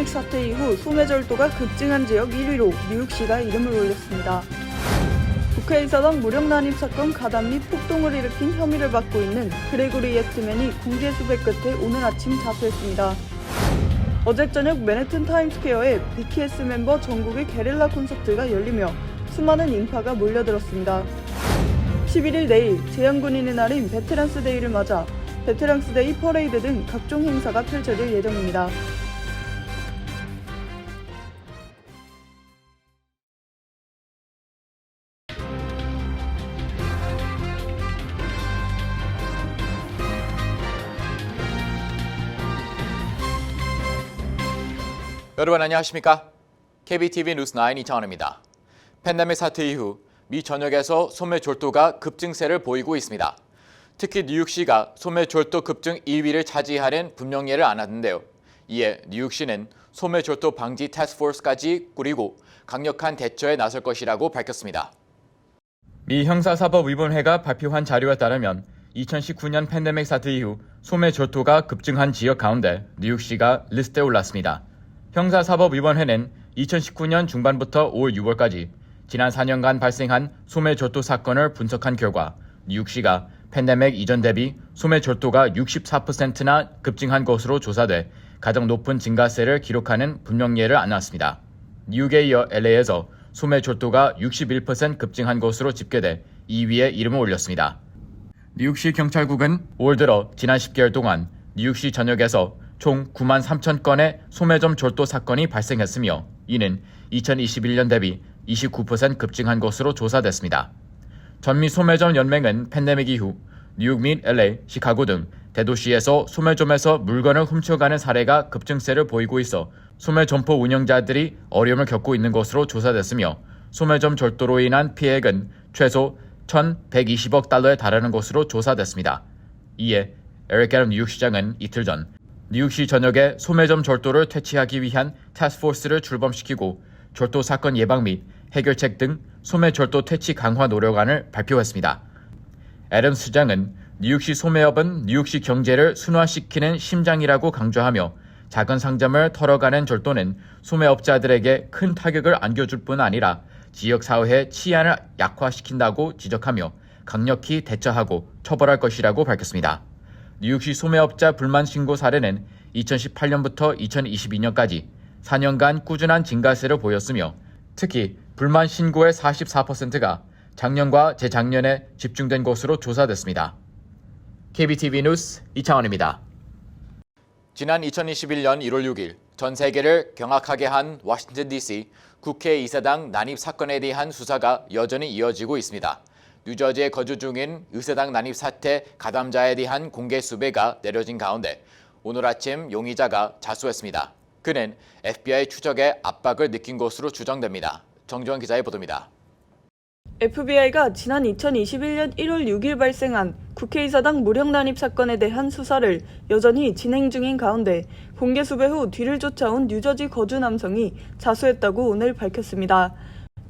팬데믹 사태 이후 소매절도가 급증한 지역 1위로 뉴욕시가 이름을 올렸습니다. 국회의사당 무력 난입 사건 가담 및 폭동을 일으킨 혐의를 받고 있는 그레고리 예트맨이 공개 수배 끝에 오늘 아침 자수했습니다. 어제 저녁 맨해튼 타임스퀘어에 BTS 멤버 전국의 게릴라 콘서트가 열리며 수많은 인파가 몰려들었습니다. 11일 내일 재향군인의 날인 베테랑스 데이를 맞아 베테랑스 데이 퍼레이드 등 각종 행사가 펼쳐질 예정입니다. 여러분 안녕하십니까? KBTV 뉴스 9 이창원입니다. 팬데믹 사태 이후 미 전역에서 소매 절도가 급증세를 보이고 있습니다. 특히 뉴욕시가 소매 절도 급증 1위를 차지하는 분명예를 안았는데요. 이에 뉴욕시는 소매 절도 방지 태스크포스까지 꾸리고 강력한 대처에 나설 것이라고 밝혔습니다. 미 형사사법위원회가 발표한 자료에 따르면 2019년 팬데믹 사태 이후 소매 절도가 급증한 지역 가운데 뉴욕시가 리스트에 올랐습니다. 형사사법위원회는 2019년 중반부터 올 6월까지 지난 4년간 발생한 소매 절도 사건을 분석한 결과 뉴욕 시가 팬데믹 이전 대비 소매 절도가 64%나 급증한 것으로 조사돼 가장 높은 증가세를 기록하는 분명예를 안았습니다. 뉴욕에 이어 LA에서 소매 절도가 61% 급증한 것으로 집계돼 2위에 이름을 올렸습니다. 뉴욕시 경찰국은 올 들어 지난 10개월 동안 뉴욕시 전역에서 총 9만 3천 건의 소매점 절도 사건이 발생했으며 이는 2021년 대비 29% 급증한 것으로 조사됐습니다. 전미 소매점 연맹은 팬데믹 이후 뉴욕 및 LA, 시카고 등 대도시에서 소매점에서 물건을 훔쳐가는 사례가 급증세를 보이고 있어 소매 점포 운영자들이 어려움을 겪고 있는 것으로 조사됐으며 소매점 절도로 인한 피해액은 최소 1,120억 달러에 달하는 것으로 조사됐습니다. 이에 에릭 게럼 뉴욕시장은 이틀 전 뉴욕시 전역에 소매점 절도를 퇴치하기 위한 타스크포스를 출범시키고 절도 사건 예방 및 해결책 등 소매 절도 퇴치 강화 노력안을 발표했습니다. 애덤 수장은 뉴욕시 소매업은 뉴욕시 경제를 순환시키는 심장이라고 강조하며 작은 상점을 털어가는 절도는 소매업자들에게 큰 타격을 안겨줄 뿐 아니라 지역 사회의 치안을 약화시킨다고 지적하며 강력히 대처하고 처벌할 것이라고 밝혔습니다. 뉴욕시 소매업자 불만 신고 사례는 2018년부터 2022년까지 4년간 꾸준한 증가세를 보였으며 특히 불만 신고의 44%가 작년과 재작년에 집중된 것으로 조사됐습니다. KBTV 뉴스 이창원입니다. 지난 2021년 1월 6일 전 세계를 경악하게 한 워싱턴 DC 국회 이사당 난입 사건에 대한 수사가 여전히 이어지고 있습니다. 뉴저지에 거주 중인 의사당 난입 사태 가담자에 대한 공개 수배가 내려진 가운데 오늘 아침 용의자가 자수했습니다. 그는 FBI 추적에 압박을 느낀 것으로 추정됩니다. 정주원 기자의 보도입니다. FBI가 지난 2021년 1월 6일 발생한 국회의사당 무력 난입 사건에 대한 수사를 여전히 진행 중인 가운데 공개 수배 후 뒤를 쫓아온 뉴저지 거주 남성이 자수했다고 오늘 밝혔습니다.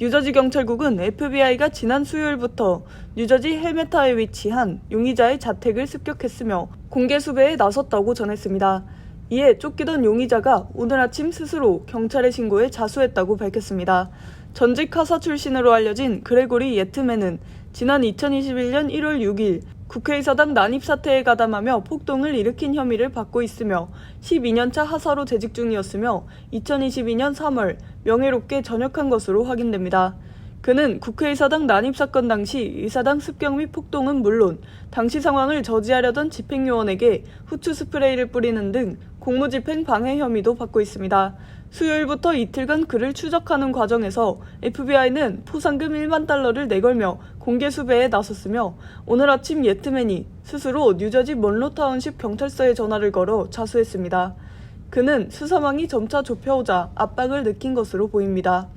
뉴저지 경찰국은 FBI가 지난 수요일부터 뉴저지 헬메타에 위치한 용의자의 자택을 습격했으며 공개 수배에 나섰다고 전했습니다. 이에 쫓기던 용의자가 오늘 아침 스스로 경찰에 신고해 자수했다고 밝혔습니다. 전직 카사 출신으로 알려진 그레고리 예트맨은 지난 2021년 1월 6일 국회의사당 난입 사태에 가담하며 폭동을 일으킨 혐의를 받고 있으며 12년차 하사로 재직 중이었으며 2022년 3월 명예롭게 전역한 것으로 확인됩니다. 그는 국회의사당 난입 사건 당시 의사당 습격 및 폭동은 물론 당시 상황을 저지하려던 집행요원에게 후추 스프레이를 뿌리는 등 공무집행 방해 혐의도 받고 있습니다. 수요일부터 이틀간 그를 추적하는 과정에서 FBI는 포상금 1만 달러를 내걸며 공개 수배에 나섰으며 오늘 아침 예트맨이 스스로 뉴저지 먼로타운십 경찰서에 전화를 걸어 자수했습니다. 그는 수사망이 점차 좁혀오자 압박을 느낀 것으로 보입니다.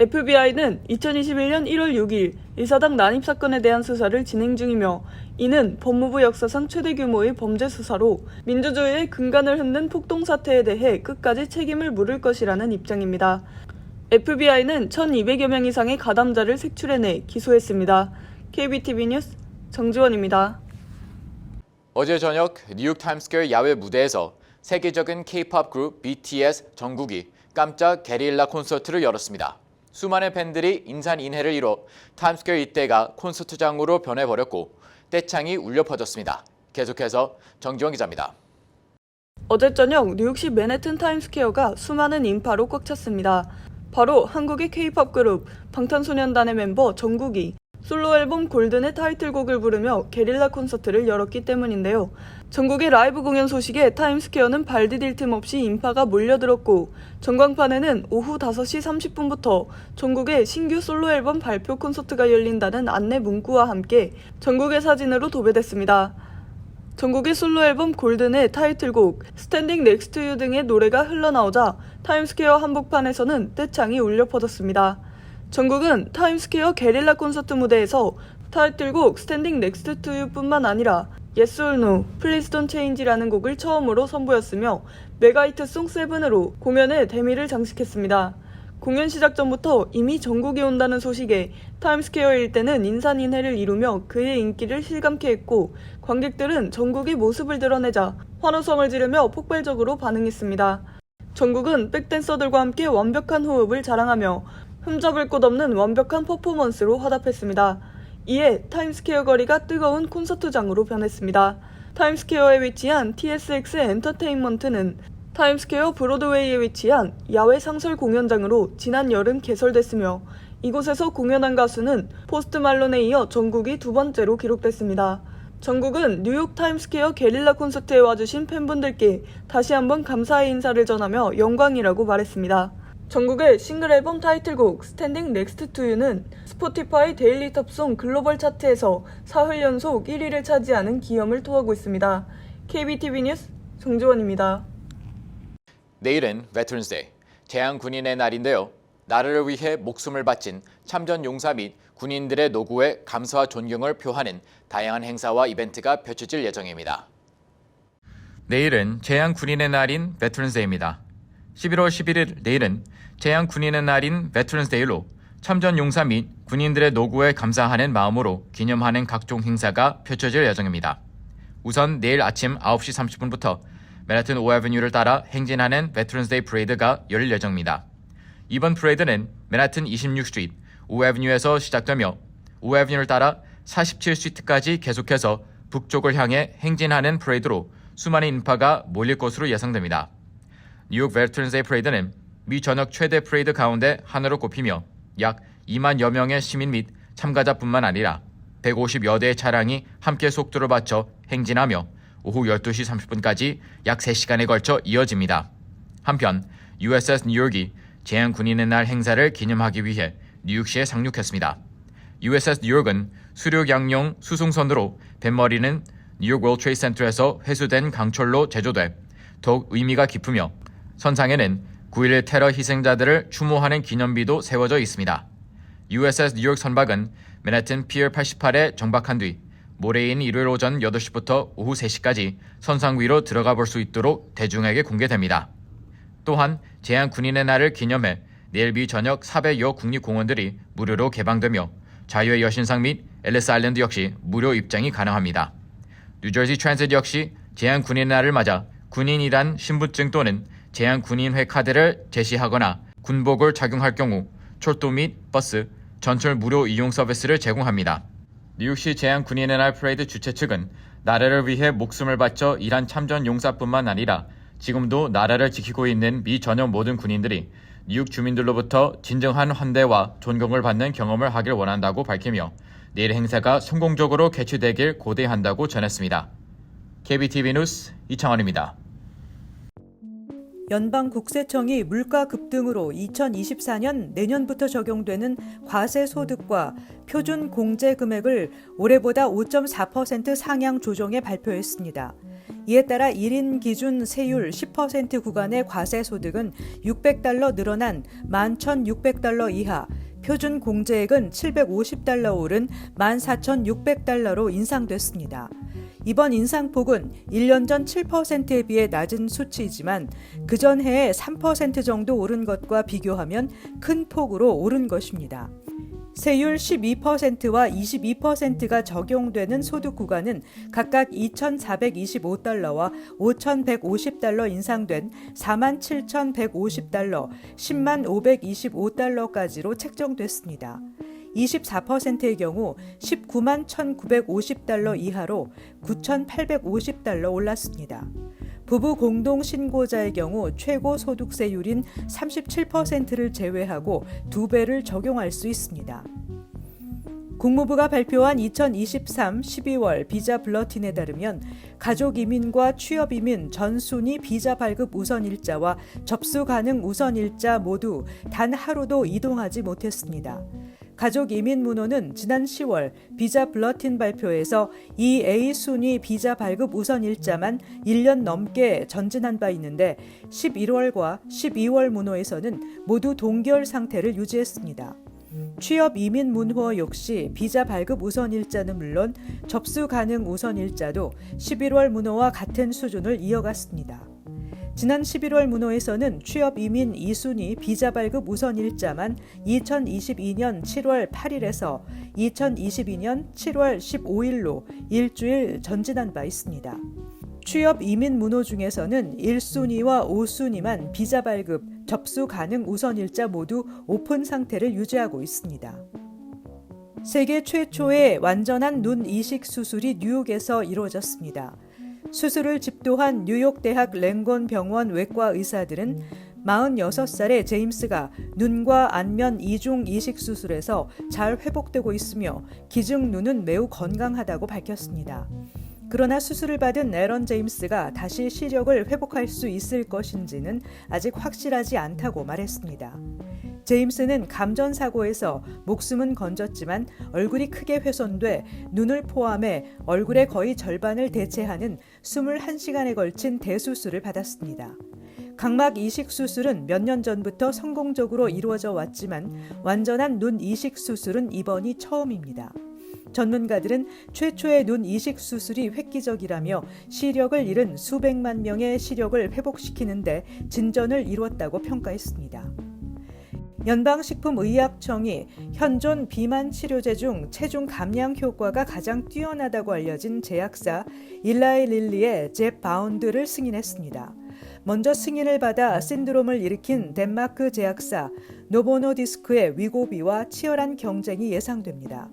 FBI는 2021년 1월 6일 의사당 난입 사건에 대한 수사를 진행 중이며 이는 법무부 역사상 최대 규모의 범죄 수사로 민주주의의 근간을 흔든 폭동 사태에 대해 끝까지 책임을 물을 것이라는 입장입니다. FBI는 1,200여 명 이상의 가담자를 색출해내 기소했습니다. KBTV 뉴스 정지원입니다. 어제 저녁 뉴욕 타임스퀘어 야외 무대에서 세계적인 K-pop 그룹 BTS 정국이 깜짝 게릴라 콘서트를 열었습니다. 수많은 팬들이 인산인해를 이뤄 타임스퀘어 이때가 콘서트장으로 변해버렸고 떼창이 울려 퍼졌습니다. 계속해서 정지원 기자입니다. 어제 저녁 뉴욕시 맨해튼 타임스퀘어가 수많은 인파로 꽉 찼습니다. 바로 한국의 K-팝 그룹 방탄소년단의 멤버 정국이 솔로 앨범 골든의 타이틀곡을 부르며 게릴라 콘서트를 열었기 때문인데요. 전국의 라이브 공연 소식에 타임스퀘어는 발 디딜 틈 없이 인파가 몰려들었고 전광판에는 오후 5시 30분부터 전국의 신규 솔로 앨범 발표 콘서트가 열린다는 안내 문구와 함께 전국의 사진으로 도배됐습니다. 전국의 솔로 앨범 골든의 타이틀곡 스탠딩 넥스트 유 등의 노래가 흘러나오자 타임스퀘어 한복판에서는 떼창이 울려 퍼졌습니다. 전국은 타임스퀘어 게릴라 콘서트 무대에서 타이틀곡 스탠딩 넥스트 투 유뿐만 아니라 Yes or No, Please Don't Change라는 곡을 처음으로 선보였으며 메가히트 송 7으로 공연의 대미를 장식했습니다. 공연 시작 전부터 이미 전국이 온다는 소식에 타임스퀘어 일대는 인산인해를 이루며 그의 인기를 실감케 했고 관객들은 전국이 모습을 드러내자 환호성을 지르며 폭발적으로 반응했습니다. 전국은 백댄서들과 함께 완벽한 호흡을 자랑하며 흠잡을 곳 없는 완벽한 퍼포먼스로 화답했습니다. 이에 타임스퀘어 거리가 뜨거운 콘서트장으로 변했습니다. 타임스퀘어에 위치한 TSX 엔터테인먼트는 타임스퀘어 브로드웨이에 위치한 야외 상설 공연장으로 지난 여름 개설됐으며 이곳에서 공연한 가수는 포스트 말론에 이어 전국이 두 번째로 기록됐습니다. 전국은 뉴욕 타임스퀘어 게릴라 콘서트에 와주신 팬분들께 다시 한번 감사의 인사를 전하며 영광이라고 말했습니다. 전국의 싱글 앨범 타이틀곡 스탠딩 넥스트 투 유는 스포티파이 데일리 탑송 글로벌 차트에서 사흘 연속 1위를 차지하는 기염을 토하고 있습니다. KBTV 뉴스 정지원입니다. 내일은 베트런스데이, 재향 군인의 날인데요. 나라를 위해 목숨을 바친 참전 용사 및 군인들의 노고에 감사와 존경을 표하는 다양한 행사와 이벤트가 펼쳐질 예정입니다. 내일은 재향 군인의 날인 베트런스데이입니다. 11월 11일 내일은 재향 군인의 날인 베트런스 데이로 참전 용사 및 군인들의 노고에 감사하는 마음으로 기념하는 각종 행사가 펼쳐질 예정입니다. 우선 내일 아침 9시 30분부터 맨하튼 오아베뉴를 따라 행진하는 베트런스 데이 프레이드가 열릴 예정입니다. 이번 프레이드는 맨하튼 26스트리트 오아베뉴에서 시작되며 오아베뉴를 따라 47스트리트까지 계속해서 북쪽을 향해 행진하는 프레이드로 수많은 인파가 몰릴 것으로 예상됩니다. 뉴욕 베트런스데이 프레이드는 미 전역 최대 프레이드 가운데 하나로 꼽히며 약 2만여 명의 시민 및 참가자뿐만 아니라 150여 대의 차량이 함께 속도를 맞춰 행진하며 오후 12시 30분까지 약 3시간에 걸쳐 이어집니다. 한편 USS 뉴욕이 재향 군인의 날 행사를 기념하기 위해 뉴욕시에 상륙했습니다. USS 뉴욕은 수륙 양용 수송선으로 뱃머리는 뉴욕 월드 트레이드 센터에서 회수된 강철로 제조돼 더욱 의미가 깊으며 선상에는 9.11 테러 희생자들을 추모하는 기념비도 세워져 있습니다. USS 뉴욕 선박은 맨해튼 피어 88에 정박한 뒤 모레인 일요일 오전 8시부터 오후 3시까지 선상 위로 들어가 볼 수 있도록 대중에게 공개됩니다. 또한 재향 군인의 날을 기념해 내일 비 저녁 400여 국립공원들이 무료로 개방되며 자유의 여신상 및 엘리스 아일랜드 역시 무료 입장이 가능합니다. 뉴저지 트랜sit 역시 재향 군인의 날을 맞아 군인이란 신분증 또는 재향 군인회 카드를 제시하거나 군복을 착용할 경우 철도 및 버스, 전철 무료 이용 서비스를 제공합니다. 뉴욕시 재향 군인의 날 프레이드 주최 측은 나라를 위해 목숨을 바쳐 일한 참전 용사뿐만 아니라 지금도 나라를 지키고 있는 미 전역 모든 군인들이 뉴욕 주민들로부터 진정한 환대와 존경을 받는 경험을 하길 원한다고 밝히며 내일 행사가 성공적으로 개최되길 고대한다고 전했습니다. KBTV 뉴스 이창원입니다. 연방국세청이 물가 급등으로 2024년 내년부터 적용되는 과세 소득과 표준 공제 금액을 올해보다 5.4% 상향 조정해 발표했습니다. 이에 따라 1인 기준 세율 10% 구간의 과세 소득은 600달러 늘어난 11,600달러 이하, 표준 공제액은 750달러 오른 14,600달러로 인상됐습니다. 이번 인상폭은 1년 전 7%에 비해 낮은 수치이지만 그전 해에 3% 정도 오른 것과 비교하면 큰 폭으로 오른 것입니다. 세율 12%와 22%가 적용되는 소득 구간은 각각 2,425달러와 5,150달러 인상된 47,150달러, 10만 525달러까지로 책정됐습니다. 24%의 경우 19만 1,950달러 이하로 9,850달러 올랐습니다. 부부 공동 신고자의 경우 최고 소득세율인 37%를 제외하고 두 배를 적용할 수 있습니다. 국무부가 발표한 2023 12월 비자 블러틴에 따르면 가족 이민과 취업 이민 전순위 비자 발급 우선 일자와 접수 가능 우선 일자 모두 단 하루도 이동하지 못했습니다. 가족 이민 문호는 지난 10월 비자 블러틴 발표에서 이 A 순위 비자 발급 우선 일자만 1년 넘게 전진한 바 있는데 11월과 12월 문호에서는 모두 동결 상태를 유지했습니다. 취업 이민 문호 역시 비자 발급 우선 일자는 물론 접수 가능 우선 일자도 11월 문호와 같은 수준을 이어갔습니다. 지난 11월 문호에서는 취업 이민 2순위 비자 발급 우선 일자만 2022년 7월 8일에서 2022년 7월 15일로 일주일 전진한 바 있습니다. 취업 이민 문호 중에서는 1순위와 5순위만 비자 발급, 접수 가능 우선 일자 모두 오픈 상태를 유지하고 있습니다. 세계 최초의 완전한 눈 이식 수술이 뉴욕에서 이루어졌습니다. 수술을 집도한 뉴욕 대학 랭건 병원 외과 의사들은 46살의 제임스가 눈과 안면 이중 이식 수술에서 잘 회복되고 있으며 기증 눈은 매우 건강하다고 밝혔습니다. 그러나 수술을 받은 에런 제임스가 다시 시력을 회복할 수 있을 것인지는 아직 확실하지 않다고 말했습니다. 제임스는 감전 사고에서 목숨은 건졌지만 얼굴이 크게 훼손돼 눈을 포함해 얼굴의 거의 절반을 대체하는 21시간에 걸친 대수술을 받았습니다. 각막 이식 수술은 몇 년 전부터 성공적으로 이루어져 왔지만 완전한 눈 이식 수술은 이번이 처음입니다. 전문가들은 최초의 눈 이식 수술이 획기적이라며 시력을 잃은 수백만 명의 시력을 회복시키는데 진전을 이루었다고 평가했습니다. 연방식품의약청이 현존 비만 치료제 중 체중 감량 효과가 가장 뛰어나다고 알려진 제약사 일라이 릴리의 제 바운드를 승인했습니다. 먼저 승인을 받아 신드롬을 일으킨 덴마크 제약사 노보노디스크의 위고비와 치열한 경쟁이 예상됩니다.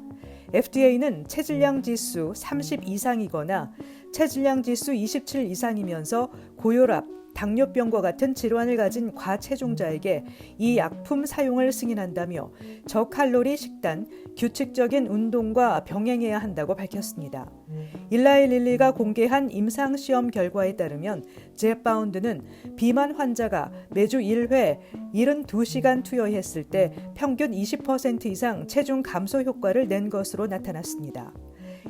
FDA는 체질량 지수 30 이상이거나 체질량 지수 27 이상이면서 고혈압, 당뇨병과 같은 질환을 가진 과체중자에게 이 약품 사용을 승인한다며 저칼로리 식단, 규칙적인 운동과 병행해야 한다고 밝혔습니다. 일라이 릴리가 공개한 임상 시험 결과에 따르면 제파운드는 비만 환자가 매주 1회 72시간 투여했을 때 평균 20% 이상 체중 감소 효과를 낸 것으로 나타났습니다.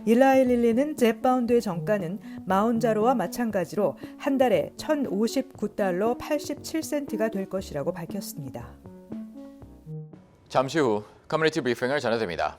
일라이 릴리는 제파운드의 정가는 마운자로와 마찬가지로 한 달에 1,059달러 87센트가 될 것이라고 밝혔습니다. 잠시 후 커뮤니티 브리핑을 전해드립니다.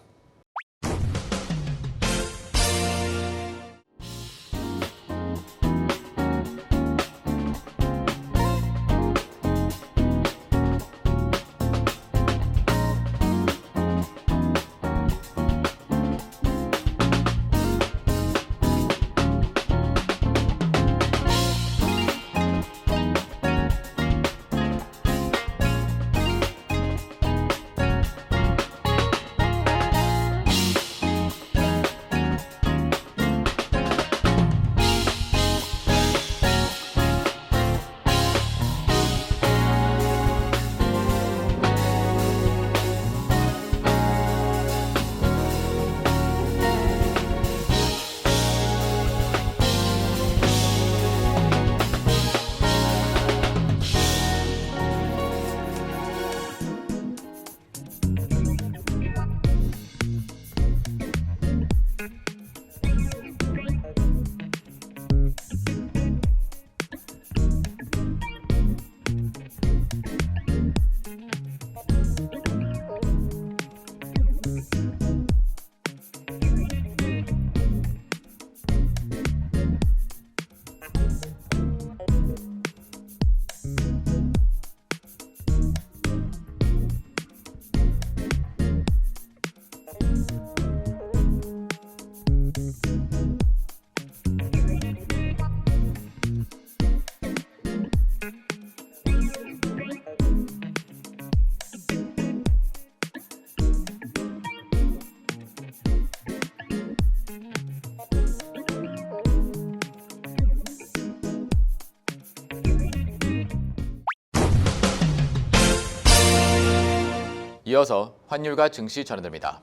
이어서 환율과 증시 전해드립니다.